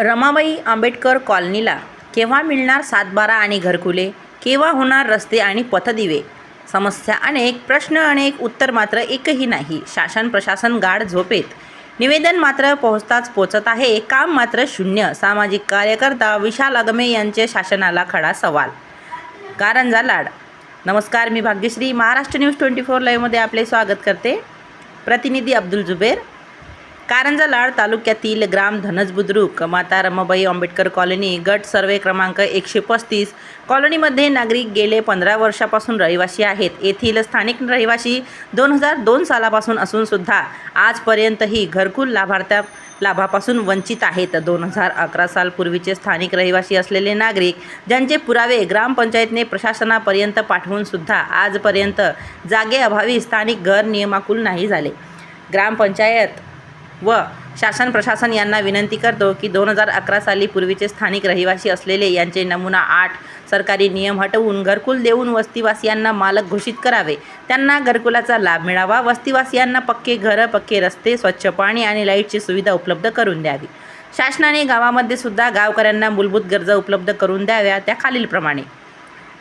रमाबाई आंबेडकर कॉलनीला केव्हा मिळणार सातबारा आणि घरकुले? केव्हा होणार रस्ते आणि पथदिवे? समस्या अनेक प्रश्न अनेक उत्तर मात्र एकही नाही. शासन प्रशासन गाढ झोपेत. निवेदन मात्र पोहोचताच पोचत आहे. काम मात्र शून्य. सामाजिक कार्यकर्ता विशाल अगमे यांचे शासनाला खडा सवाल. कारंजा लाड नमस्कार मी Bhagyashree. Maharashtra news twenty four लाईव्हमध्ये आपले स्वागत करते. प्रतिनिधी अब्दुल जुबेर कारंजा लाड तालुक्यातील ग्राम धनज बुद्रुक माता रमाबाई आंबेडकर कॉलनी गट सर्वे क्रमांक एकशे पस्तीस. कॉलनीमध्ये नागरिक गेले पंधरा वर्षापासून रहिवासी आहेत. येथील स्थानिक रहिवासी दोन हजार दोन सालापासून असूनसुद्धा आजपर्यंतही घरकुल लाभार्थ्या लाभापासून वंचित आहेत. दोन हजार अकरा सालपूर्वीचे स्थानिक रहिवासी असलेले नागरिक ज्यांचे पुरावे ग्रामपंचायतने प्रशासनापर्यंत पाठवूनसुद्धा आजपर्यंत जागेअभावी स्थानिक घर नियमाकुल नाही झाले. ग्रामपंचायत व शासन प्रशासन यांना विनंती करतो की दोन हजार अकरा साली पूर्वीचे स्थानिक रहिवासी असलेले यांचे नमुना आठ सरकारी नियम हटवून घरकुल देऊन वस्तीवासियांना मालक घोषित करावे. त्यांना घरकुलाचा लाभ मिळावा. वस्तीवासियांना पक्के घरं पक्के रस्ते स्वच्छ पाणी आणि लाईटची सुविधा उपलब्ध करून द्यावी. शासनाने गावामध्ये सुद्धा गावकऱ्यांना मूलभूत गरजा उपलब्ध करून द्याव्या त्या खालीलप्रमाणे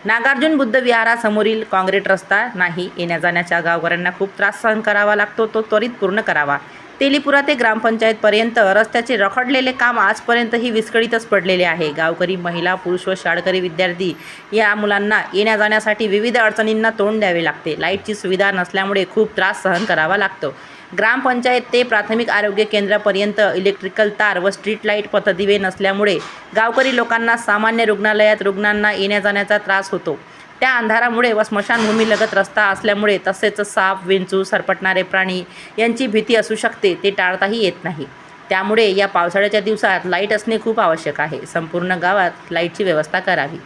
नागार्जुन बुद्ध विहारासमोरील काँक्रीट रस्ता नाही. येण्या जाण्याच्या गावकऱ्यांना खूप त्रास सहन करावा लागतो. तो त्वरित पूर्ण करावा. तेलीपुरा ते ग्रामपंचायतपर्यंत रस्त्याचे रखडलेले काम आजपर्यंतही विस्कळीतच पडलेले आहे. गावकरी महिला पुरुष व शाळकरी विद्यार्थी या मुलांना येण्या जाण्यासाठी विविध अडचणींना तोंड द्यावे लागते. लाईटची सुविधा नसल्यामुळे खूप त्रास सहन करावा लागतो. ग्रामपंचायत ते प्राथमिक आरोग्य केंद्रापर्यंत इलेक्ट्रिकल तार व स्ट्रीट लाइट पथदिवे नसल्यामुळे गावकरी लोकांना सामान्य रुग्णालयात रुग्णांना येण्या जाण्याचा त्रास होतो. त्या अंधारामुळे व स्मशानभूमीलगत रस्ता असल्यामुळे तसेच साप विंचू सरपटणारे प्राणी यांची भीती असू शकते ते टाळताही येत नाही. त्यामुळे या पावसाळ्याच्या दिवसात लाइट असणे खूप आवश्यक आहे. संपूर्ण गावात लाईटची व्यवस्था करावी.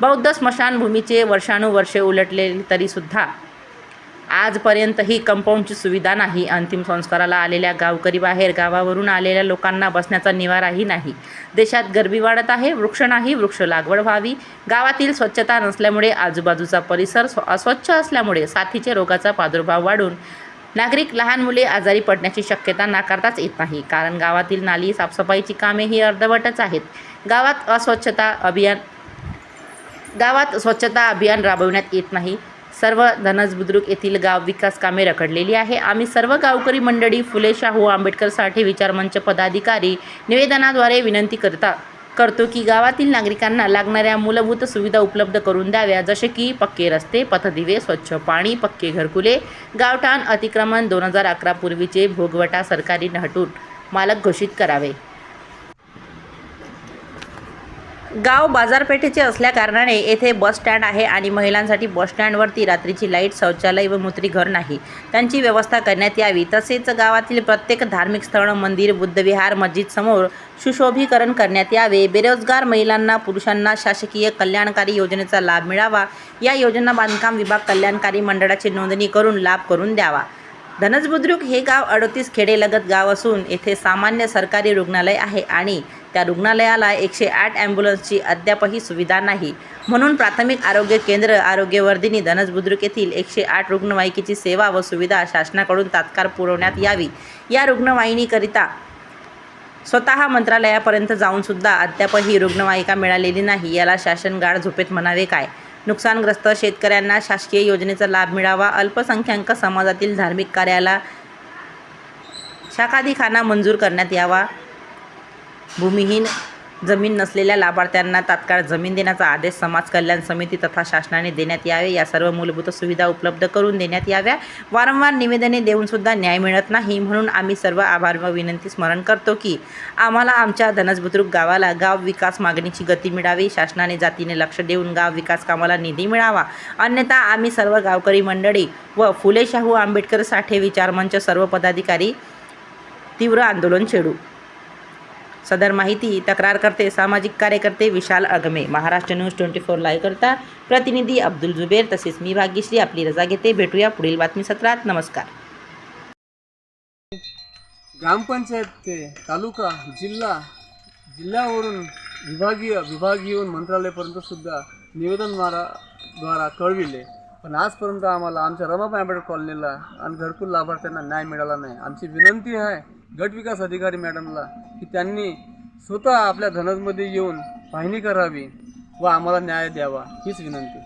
बौद्ध स्मशानभूमीचे वर्षानुवर्षे उलटले तरीसुद्धा आजपर्यंतही कंपाऊंडची सुविधा नाही. अंतिम संस्काराला आलेल्या गावकरी बाहेर गावावरून आलेल्या लोकांना बसण्याचा निवाराही नाही. देशात गरबी वाढत आहे वृक्ष नाही वृक्ष लागवड व्हावी. गावातील स्वच्छता नसल्यामुळे आजूबाजूचा परिसर स्व- अस्वच्छ असल्यामुळे साथीचे रोगाचा प्रादुर्भाव वाढून नागरिक लहान मुले आजारी पडण्याची शक्यता नाकारताच येत नाही. कारण गावातील नाली साफसफाईची कामे ही अर्धवटच आहेत. गावात अस्वच्छता अभियान गावात स्वच्छता अभियान राबविण्यात येत नाही. सर्व धनज बुद्रुक येथील गाव विकास कामे रखडलेली आहे. आम्ही सर्व गावकरी मंडळी फुले शाहू आंबेडकर साठे विचारमंच पदाधिकारी निवेदनाद्वारे विनंती करता करतो की गावातील नागरिकांना लागणाऱ्या मूलभूत सुविधा उपलब्ध करून द्याव्या. जसे की पक्के रस्ते पथदिवे स्वच्छ पाणी पक्के घरकुले गावठाण अतिक्रमण दोन हजार अकरा पूर्वीचे भोगवटा सरकारी हटून मालक घोषित करावे. गाव बाजारपेठेचे असल्याकारणाने येथे बसस्टँड आहे आणि महिलांसाठी बसस्टँडवरती रात्रीची लाइट शौचालय व मूत्रीघर नाही. त्यांची व्यवस्था करण्यात यावी. तसेच गावातील प्रत्येक धार्मिक स्थळ मंदिर बुद्धविहार मस्जिद समोर सुशोभीकरण करण्यात यावे. बेरोजगार महिलांना पुरुषांना शासकीय कल्याणकारी योजनेचा लाभ मिळावा. या योजना बांधकाम विभाग कल्याणकारी मंडळाची नोंदणी करून लाभ करून द्यावा. धनज बुद्रुक हे गाव अडतीस खेडेलगत गाव असून येथे सामान्य सरकारी रुग्णालय आहे आणि त्या रुग्णालयाला एकशे आठ ॲम्ब्युलन्सची अद्यापही सुविधा नाही. म्हणून प्राथमिक आरोग्य केंद्र आरोग्यवर्धिनी धनज बुद्रुक येथील एकशे आठ रुग्णवाहिकेची सेवा व सुविधा शासनाकडून तात्काळ पुरवण्यात यावी. या रुग्णवाहिनीकरिता स्वतः मंत्रालयापर्यंत जाऊनसुद्धा अद्यापही रुग्णवाहिका मिळालेली नाही याला शासन गाढ झोपेत म्हणावे काय? नुकसानग्रस्त शेतकऱ्यांना शासकीय योजनेचा लाभ मिळावा अल्पसंख्याक समाजातील धार्मिक कार्याला शाखादिखाना मंजूर करण्यात यावा भूमिहीन जमीन नसलेल्या लाभार्थ्यांना तात्काळ जमीन देण्याचा आदेश समाज कल्याण समिती तथा शासनाने देण्यात यावे. या सर्व मूलभूत सुविधा उपलब्ध करून देण्यात याव्या. वारंवार निवेदने देऊनसुद्धा न्याय मिळत नाही म्हणून आम्ही सर्व आभार व विनंती स्मरण करतो की आम्हाला आमच्या धनजबुद्रुक गावाला गाव विकास मागणीची गती मिळावी. शासनाने जातीने लक्ष देऊन गाव विकास कामाला निधी मिळावा. अन्यथा आम्ही सर्व गावकरी मंडळी व फुले शाहू आंबेडकर साठे विचारमंच सर्व पदाधिकारी तीव्र आंदोलन छेडू. सदर माहिती तक्रार करते सामाजिक कार्यकर्ते Vishal Agme. Maharashtra news twenty four live करता प्रतिनिधी अब्दुल जुबेर तसेच मी भाग्यश्री आपली रजा घेते. भेटूया पुढील बातमी सत्रात. नमस्कार. ग्रामपंचायत ते तालुका जिल्हा जिल्ह्यावरून विभागीय विभागीय मंत्रालयापर्यंत सुद्धा निवेदन द्वारा द्वारा कळविले. पण आजपर्यंत आम्हाला आमच्या रमाबाई आंबेडकर कॉलनीला आणि घरकुल लाभार्थ्यांना न्याय मिळाला नाही. आमची विनंती आहे गटविकास अधिकारी मॅडमला की त्यांनी स्वतः आपल्या धनजमध्ये येऊन पाहणी करावी व आम्हाला न्याय द्यावा हीच विनंती.